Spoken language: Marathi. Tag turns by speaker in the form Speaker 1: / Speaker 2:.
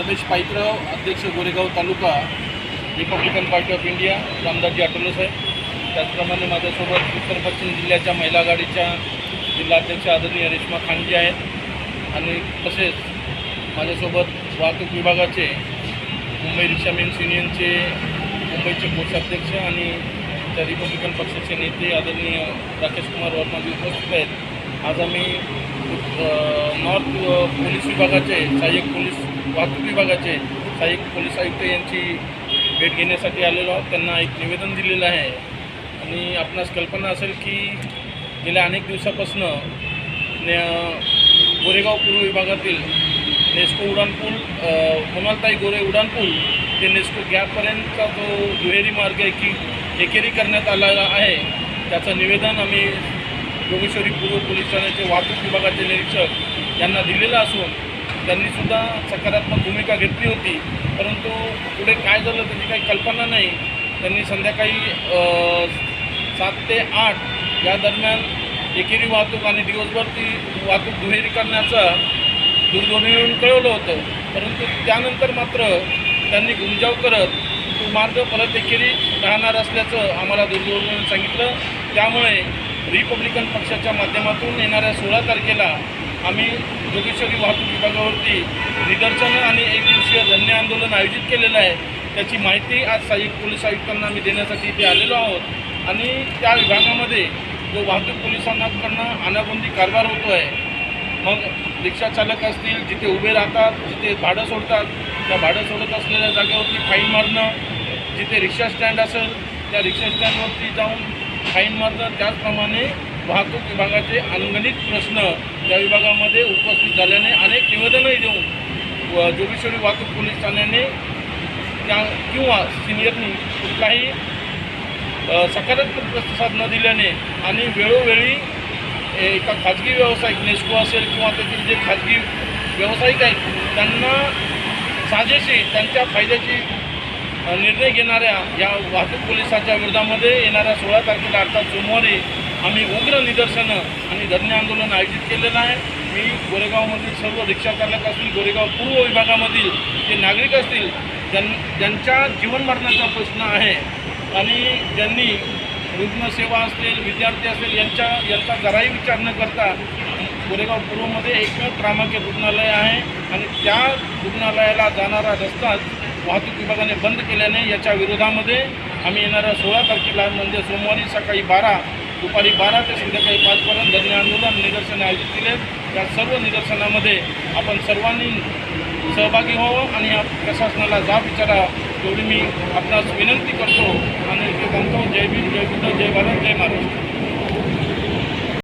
Speaker 1: रमेश पाईतराव अध्यक्ष Goregaon taluka Republican Party of India Ramdasji Athawale साहेब. त्याचप्रमाणे माझ्यासोबत उत्तर पश्चिम जिल्ह्याच्या महिला आघाडीच्या जिल्हाध्यक्ष आदरणीय रेश्मा खानजी आहेत. आणि तसेच माझ्यासोबत वाहतूक विभागाचे मुंबई रिक्षामेन्स युनियनचे मुंबईचे कोषाध्यक्ष आणि त्या रिपब्लिकन पक्षाचे नेते आदरणीय राकेश कुमार वर्मा जी उपस्थित आहेत. आज आम्ही नॉर्थ पोलीस विभागाचे सहाय्यक पोलीस वाहतूक विभागाचे सहाय्यक पोलीस आयुक्त यांची भेट घेण्यासाठी आलेलो आहोत. त्यांना एक निवेदन दिलेलं आहे. आणि आपणास कल्पना असेल की गेल्या अनेक दिवसापासून गोरेगाव पूर्व विभागातील नेस्को उड्डाणपूल अ, गोरे उड्डाणपूल ते नेस्को गॅपपर्यंतचा जो दुहेरी मार्ग आहे की एकेरी करण्यात आलेला आहे त्याचं निवेदन आम्ही योगेश्वरी पूर्व पोलीस ठाण्याचे वाहतूक विभागाचे निरीक्षक यांना दिलेलं असून त्यांनीसुद्धा सकारात्मक भूमिका घेतली होती. परंतु पुढे काय झालं त्याची काही कल्पना नाही. त्यांनी संध्याकाळी सात ते आठ या दरम्यान एकेरी वाहतूक आणि दिवसभर ती वाहतूक दुहेरी करण्याचा दूरध्वनीवरून कळवलं होतं. परंतु त्यानंतर मात्र त्यांनी गुंजाव करत तो मार्ग परत एकेरी राहणार असल्याचं आम्हाला दूरध्वनीवरून सांगितलं. त्यामुळे रिपब्लिकन पक्षाच्या माध्यमातून येणाऱ्या सोळा तारखेला आम्ही जोगेश्वरी वाहतूक विभागावरती निदर्शनं आणि एक दिवसीय धन्य आंदोलन आयोजित केलेलं आहे. त्याची माहिती आज सहाय्यक पोलीस आयुक्तांना आम्ही देण्यासाठी इथे आलेलो आहोत. आणि त्या विभागामध्ये जो वाहतूक पोलिसांकडनं अनागोंदी कारभार होतो आहे मग रिक्षा चालक असतील जिथे उभे राहतात जिथे भाडं सोडतात त्या भाडं सोडत असलेल्या जागेवरती फाईन मारणं जिथे रिक्षा स्टँड असेल त्या रिक्षा स्टँडवरती जाऊन फाईन मारणं त्याचप्रमाणे वाहतूक विभागाचे अनगणित प्रश्न त्या विभागामध्ये उपस्थित झाल्याने अनेक निवेदनही देऊन जोगेश्वरी वाहतूक पोलीस ठाण्याने त्या किंवा सिनियरनी कुठलाही सकारात्मक प्रतिसाद न दिल्याने आणि वेळोवेळी एका खाजगी व्यावसायिक नेस्को असेल किंवा त्यातील जे खाजगी व्यावसायिक आहेत त्यांना साजेशी त्यांच्या फायद्याची निर्णय घेणाऱ्या या वाहतूक पोलिसाच्या विरोधामध्ये येणाऱ्या सोळा तारखेला अर्थात सोमवारी आम्ही उग्र निदर्शनं आणि धरणे आंदोलन आयोजित केलेलं आहे. मी गोरेगावमधील सर्व रिक्षा चालक असतील गोरेगाव पूर्व विभागामधील जे नागरिक असतील त्यां ज्यांच्या जीवनमरणाचा प्रश्न आहे. आणि ज्यांनी रुग्णसेवा असतील विद्यार्थी असतील यांच्या यांचा जराही विचार न करता गोरेगाव पूर्वमध्ये एकमेव क्रमांक रुग्णालय आहे आणि त्या रुग्णालयाला जाणारा रस्ताच वाहतूक विभागाने बंद केल्याने याच्या विरोधामध्ये आम्ही येणाऱ्या सोळा तारखेला म्हणजे सोमवारी सकाळी बारा दुपारी बारा ते संध्याकाळी पाचपर्यंत धरणे आंदोलन निदर्शने आयोजित केले. या सर्व निदर्शनामध्ये आपण सर्वांनी सहभागी व्हावं आणि या प्रशासनाला जाब विचारा एवढी मी आपणास विनंती करतो. आणि ते सांगतो जय भीम जय बुद्ध जय भारत जय महाराष्ट्र.